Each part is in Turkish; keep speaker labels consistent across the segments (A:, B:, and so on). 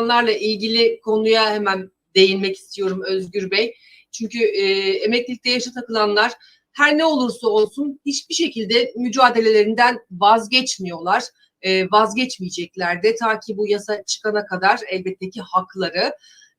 A: takılanlarla ilgili konuya hemen değinmek istiyorum Özgür Bey. Çünkü e, emeklilikte yaşa takılanlar her ne olursa olsun hiçbir şekilde mücadelelerinden vazgeçmiyorlar. E, vazgeçmeyecekler de ta ki bu yasa çıkana kadar elbette ki hakları.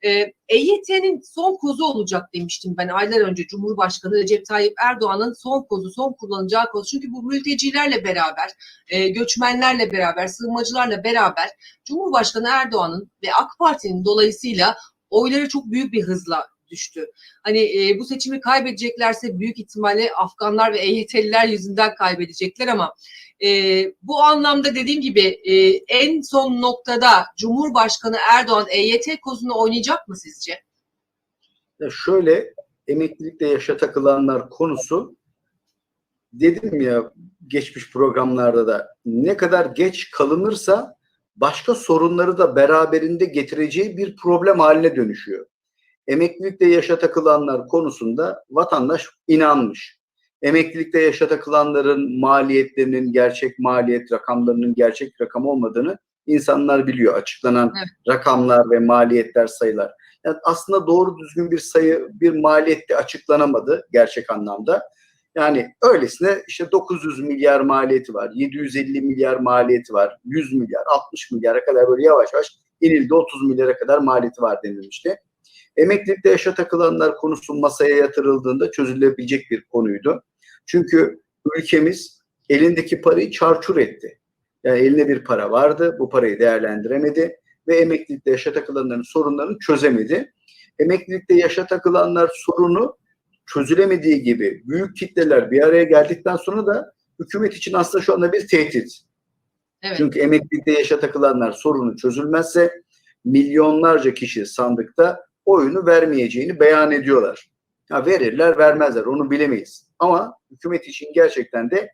A: E, EYT'nin son kozu olacak demiştim ben aylar önce Cumhurbaşkanı Recep Tayyip Erdoğan'ın son kozu, son kullanacağı kozu. Çünkü bu mültecilerle beraber, e, göçmenlerle beraber, sığınmacılarla beraber Cumhurbaşkanı Erdoğan'ın ve AK Parti'nin dolayısıyla oyları çok büyük bir hızla düştü. Hani e, bu seçimi kaybedeceklerse büyük ihtimalle Afganlar ve EYT'liler yüzünden kaybedecekler ama e, bu anlamda dediğim gibi e, en son noktada Cumhurbaşkanı Erdoğan EYT kozunu oynayacak mı sizce?
B: Ya şöyle emeklilikte yaşa takılanlar konusu dedim ya geçmiş programlarda da ne kadar geç kalınırsa başka sorunları da beraberinde getireceği bir problem haline dönüşüyor. Emeklilikte yaşa takılanlar konusunda vatandaş inanmış. Emeklilikte yaşa takılanların maliyetlerinin gerçek maliyet rakamlarının gerçek rakam olmadığını insanlar biliyor. Açıklanan evet. rakamlar ve maliyetler sayılar. Yani aslında doğru düzgün bir sayı, bir maliyette açıklanamadı gerçek anlamda. Yani öylesine işte 900 milyar maliyeti var, 750 milyar maliyeti var, 100 milyar, 60 milyara kadar böyle yavaş yavaş inildi 30 milyara kadar maliyeti var denilmişti. Emeklilikte yaşa takılanlar konusu masaya yatırıldığında çözülebilecek bir konuydu. Çünkü ülkemiz elindeki parayı çarçur etti. Yani eline bir para vardı, bu parayı değerlendiremedi ve emeklilikte yaşa takılanların sorunlarını çözemedi. Emeklilikte yaşa takılanlar sorunu çözülemediği gibi büyük kitleler bir araya geldikten sonra da hükümet için aslında şu anda bir tehdit. Evet. Çünkü emeklilikte yaşa takılanlar sorunu çözülmezse milyonlarca kişi sandıkta oyunu vermeyeceğini beyan ediyorlar. Ya verirler vermezler onu bilemeyiz. Ama hükümet için gerçekten de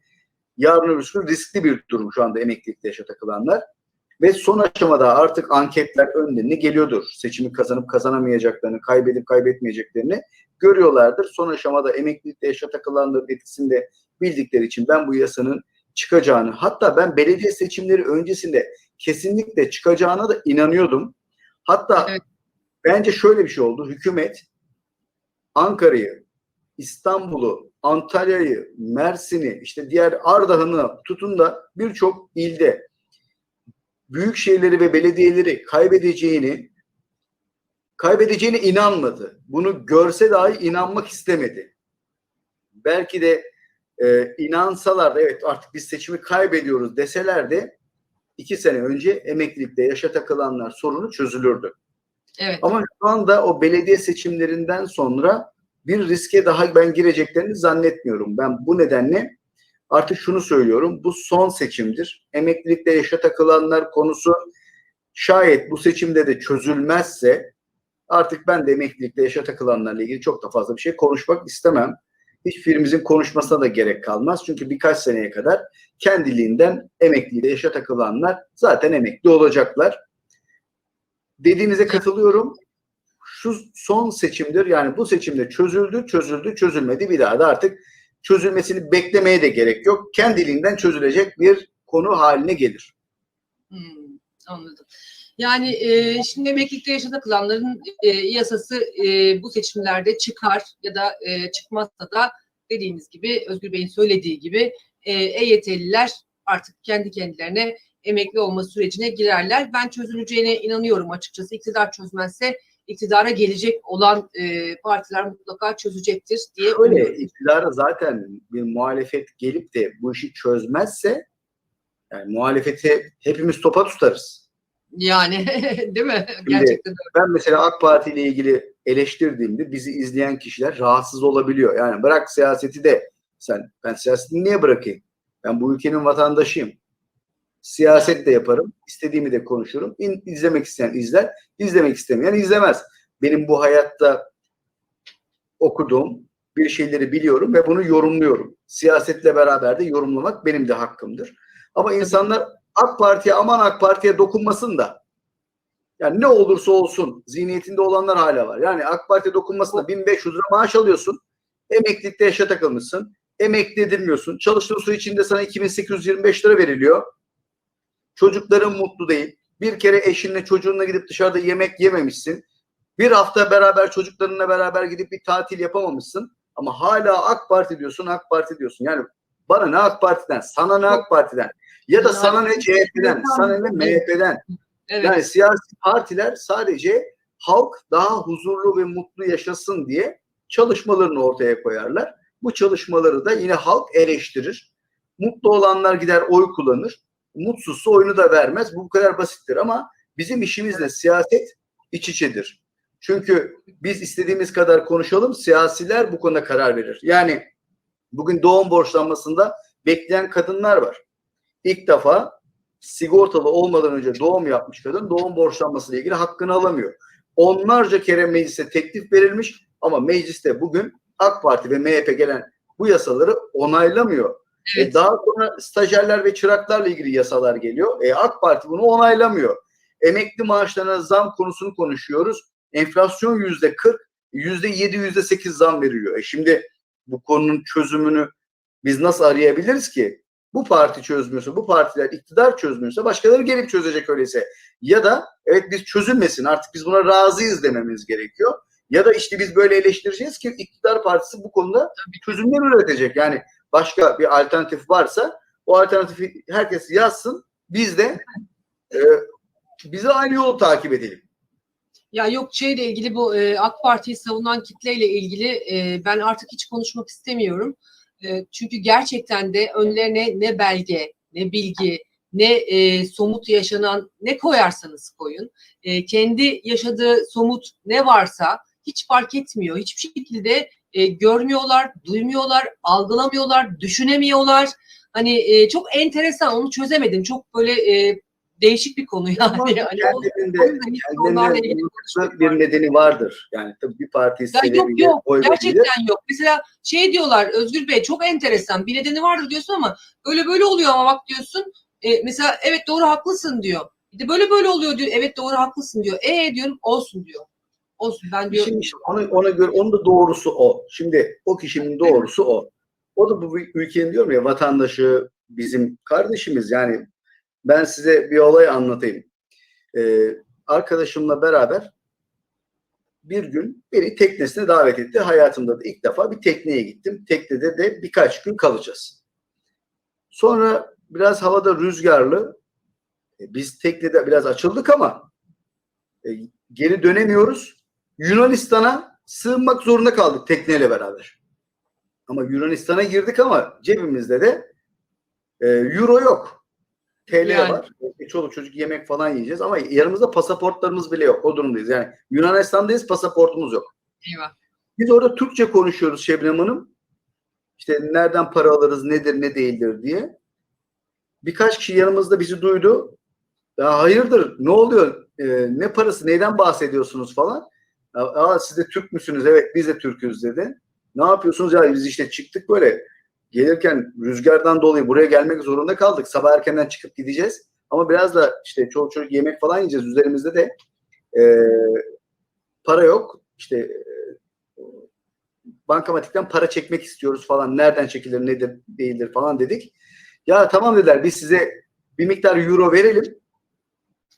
B: yarın öbür riskli bir durum şu anda emeklilikte yaşa takılanlar. Ve son aşamada artık anketler önlerine geliyordur. Seçimi kazanıp kazanamayacaklarını, kaybedip kaybetmeyeceklerini görüyorlardır. Son aşamada emeklilikte yaşa takılanların etkisinde bildikleri için ben bu yasanın çıkacağını, hatta ben belediye seçimleri öncesinde kesinlikle çıkacağına da inanıyordum. Hatta evet. Bence şöyle bir şey oldu. Hükümet Ankara'yı, İstanbul'u, Antalya'yı, Mersin'i, işte diğer Ardahan'ı tutun da birçok ilde büyük şehirleri ve belediyeleri kaybedeceğini kaybedeceğine inanmadı. Bunu görse dahi inanmak istemedi. Belki de e, inansalar da evet artık biz seçimi kaybediyoruz deseler de iki sene önce emeklilikte yaşa takılanlar sorunu çözülürdü. Evet. Ama şu anda o belediye seçimlerinden sonra bir riske daha ben gireceklerini zannetmiyorum. Ben bu nedenle artık şunu söylüyorum. Bu son seçimdir. Emeklilikte yaşa takılanlar konusu şayet bu seçimde de çözülmezse artık ben de emeklilikte yaşa takılanlarla ilgili çok da fazla bir şey konuşmak istemem. Hiçbirimizin konuşmasına da gerek kalmaz. Çünkü birkaç seneye kadar kendiliğinden emekliyle yaşa takılanlar zaten emekli olacaklar. Dediğinize katılıyorum. Şu son seçimdir. Yani bu seçimde çözüldü, çözüldü, çözülmedi. Bir daha da artık çözülmesini beklemeye de gerek yok. Kendiliğinden çözülecek bir konu haline gelir.
A: Hmm, anladım. Yani e, şimdi emeklilikte yaşa kılanların e, yasası e, bu seçimlerde çıkar ya da e, çıkmazsa da dediğimiz gibi Özgür Bey'in söylediği gibi e, EYT'liler artık kendi kendilerine emekli olma sürecine girerler. Ben çözüleceğine inanıyorum açıkçası. İktidar çözmezse iktidara gelecek olan e, partiler mutlaka çözecektir diye
B: Öyle iktidara zaten bir muhalefet gelip de bu işi çözmezse yani muhalefeti hepimiz topa tutarız.
A: Yani değil mi? Şimdi Gerçekten öyle.
B: Ben mesela AK Parti ile ilgili eleştirdiğimde bizi izleyen kişiler rahatsız olabiliyor. Yani bırak siyaseti de sen ben siyaseti niye bırakayım? Ben bu ülkenin vatandaşıyım. Siyaset de yaparım. istediğimi de konuşurum. İn, izlemek isteyen izler. izlemek istemeyen izlemez. Benim bu hayatta okuduğum bir şeyleri biliyorum ve bunu yorumluyorum. Siyasetle beraber de yorumlamak benim de hakkımdır. Ama insanlar AK Parti'ye aman AK Parti'ye dokunmasın da yani ne olursa olsun zihniyetinde olanlar hala var. Yani AK Parti'ye dokunmasın da 1500 lira maaş alıyorsun. Emeklilikte yaşa takılmışsın. Emekli edilmiyorsun. Çalıştığın süre içinde sana 2825 lira veriliyor. Çocukların mutlu değil. Bir kere eşinle çocuğunla gidip dışarıda yemek yememişsin. Bir hafta beraber çocuklarınla beraber gidip bir tatil yapamamışsın. Ama hala AK Parti diyorsun, AK Parti diyorsun. Yani bana ne AK Parti'den, sana ne AK Parti'den ya da sana ne CHP'den, sana ne MHP'den.
A: Evet.
B: Yani siyasi partiler sadece halk daha huzurlu ve mutlu yaşasın diye çalışmalarını ortaya koyarlar. Bu çalışmaları da yine halk eleştirir. Mutlu olanlar gider oy kullanır. Mutsuzsa oyunu da vermez. Bu bu kadar basittir ama bizim işimizle siyaset iç içedir. Çünkü biz istediğimiz kadar konuşalım, siyasiler bu konuda karar verir. Yani bugün doğum borçlanmasında bekleyen kadınlar var. İlk defa sigortalı olmadan önce doğum yapmış kadın doğum borçlanması ile ilgili hakkını alamıyor. Onlarca kere meclise teklif verilmiş ama mecliste bugün AK Parti ve MHP gelen bu yasaları onaylamıyor.
A: Evet.
B: E daha sonra stajyerler ve çıraklarla ilgili yasalar geliyor. E AK Parti bunu onaylamıyor. Emekli maaşlarına zam konusunu konuşuyoruz. Enflasyon yüzde 40, yüzde 7, yüzde 8 zam veriyor. E şimdi bu konunun çözümünü biz nasıl arayabiliriz ki? Bu parti çözmüyorsa, bu partiler iktidar çözmüyorsa başkaları gelip çözecek öyleyse. Ya da evet biz çözülmesin artık biz buna razıyız dememiz gerekiyor. Ya da işte biz böyle eleştireceğiz ki iktidar partisi bu konuda çözümler üretecek. Yani başka bir alternatif varsa o alternatifi herkes yazsın. Biz de e, bize aynı yolu takip edelim.
A: Ya yok şeyle ilgili bu e, AK Parti'yi savunan kitleyle ilgili e, ben artık hiç konuşmak istemiyorum. E, çünkü gerçekten de önlerine ne belge, ne bilgi, ne e, somut yaşanan ne koyarsanız koyun. E, kendi yaşadığı somut ne varsa hiç fark etmiyor. Hiçbir şekilde e, görmüyorlar, duymuyorlar, algılamıyorlar, düşünemiyorlar. Hani e, çok enteresan onu çözemedim. Çok böyle e, değişik bir konu yani.
B: Ama
A: Hani konuşmak
B: bir nedeni vardır. Yani tabii bir parti
A: Ya yok yok
B: oy
A: gerçekten yok. Mesela şey diyorlar Özgür Bey çok enteresan bir nedeni vardır diyorsun ama böyle böyle oluyor ama bak diyorsun. E, mesela evet doğru haklısın diyor. Bir de böyle böyle oluyor diyor. Evet doğru haklısın diyor. E diyorum olsun diyor. Olsun ben diyorum.
B: Şimdi işte onu, ona göre onun da doğrusu o. Şimdi o kişinin doğrusu o. O da bu ülkenin diyorum ya vatandaşı bizim kardeşimiz yani ben size bir olay anlatayım. Ee, arkadaşımla beraber bir gün beni teknesine davet etti. Hayatımda da ilk defa bir tekneye gittim. Teknede de birkaç gün kalacağız. Sonra biraz havada rüzgarlı. E, biz teknede biraz açıldık ama e, geri dönemiyoruz. Yunanistan'a sığınmak zorunda kaldık tekneyle beraber. Ama Yunanistan'a girdik ama cebimizde de e, euro yok. TL
A: Yani.
B: var. E, çoluk çocuk yemek falan yiyeceğiz ama yanımızda pasaportlarımız bile yok. O durumdayız. Yani Yunanistan'dayız pasaportumuz yok.
A: Eyvah.
B: Biz orada Türkçe konuşuyoruz Şebnem Hanım. İşte nereden para alırız, nedir, ne değildir diye. Birkaç kişi yanımızda bizi duydu. Ya hayırdır, ne oluyor, Ee, ne parası, neyden bahsediyorsunuz falan. Aa, siz de Türk müsünüz? Evet, biz de Türk'üz dedi. Ne yapıyorsunuz? Ya biz işte çıktık böyle. Gelirken rüzgardan dolayı buraya gelmek zorunda kaldık. Sabah erkenden çıkıp gideceğiz. Ama biraz da işte çoluk çocuk yemek falan yiyeceğiz. Üzerimizde de e, para yok. İşte e, bankamatikten para çekmek istiyoruz falan. Nereden çekilir, nedir, değildir falan dedik. Ya tamam dediler biz size bir miktar euro verelim.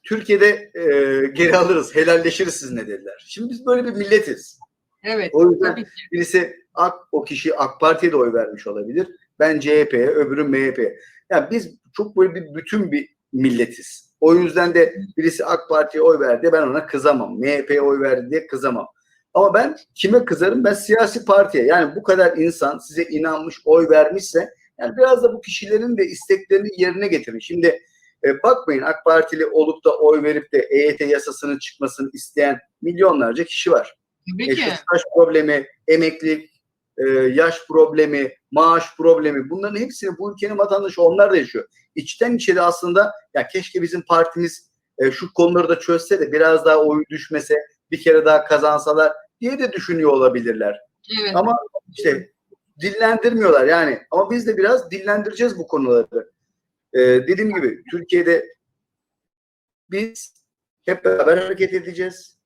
B: Türkiye'de e, geri alırız, helalleşiriz sizinle dediler. Şimdi biz böyle bir milletiz.
A: Evet.
B: O yüzden
A: Tabii ki.
B: birisi AK, o kişi AK Parti'ye de oy vermiş olabilir. Ben CHP'ye, öbürü MHP'ye. Yani biz çok böyle bir bütün bir milletiz. O yüzden de birisi AK Parti'ye oy verdi ben ona kızamam. MHP'ye oy verdi diye kızamam. Ama ben kime kızarım? Ben siyasi partiye. Yani bu kadar insan size inanmış, oy vermişse yani biraz da bu kişilerin de isteklerini yerine getirin. Şimdi e, bakmayın AK Partili olup da oy verip de EYT yasasının çıkmasını isteyen milyonlarca kişi var.
A: Tabii
B: İşte
A: ki.
B: staj problemi, emeklilik, e, yaş problemi, maaş problemi bunların hepsini bu ülkenin vatandaşı onlar da yaşıyor. İçten içe de aslında ya keşke bizim partimiz e, şu konuları da çözse de biraz daha oy düşmese, bir kere daha kazansalar diye de düşünüyor olabilirler.
A: Evet.
B: Ama işte dillendirmiyorlar yani. Ama biz de biraz dillendireceğiz bu konuları. Ee, dediğim gibi Türkiye'de biz hep beraber hareket edeceğiz.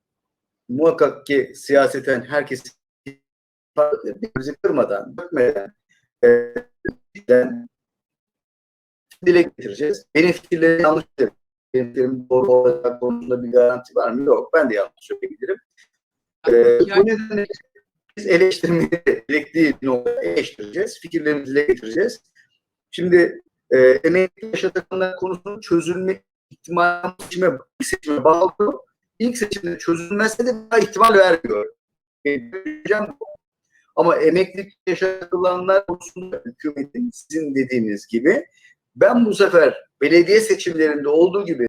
B: Muhakkak ki siyaseten herkes birbirimizi kırmadan, dökmeden e, dile getireceğiz. Benim fikirlerim yanlış söylediklerim doğru olacak konusunda bir garanti var mı? Yok. Ben de yanlış söyleyebilirim. Ee, bu nedenle biz eleştirmeyi gerektiği noktada eleştireceğiz. Fikirlerimizi dile getireceğiz. Şimdi e, emekli yaşatanlar konusunun çözülme ihtimali seçime, ilk seçime bağlı. İlk seçimde çözülmezse de daha ihtimal vermiyor. Bu. Ama emeklilik yaşatılanlar konusunda hükümetin sizin dediğiniz gibi ben bu sefer belediye seçimlerinde olduğu gibi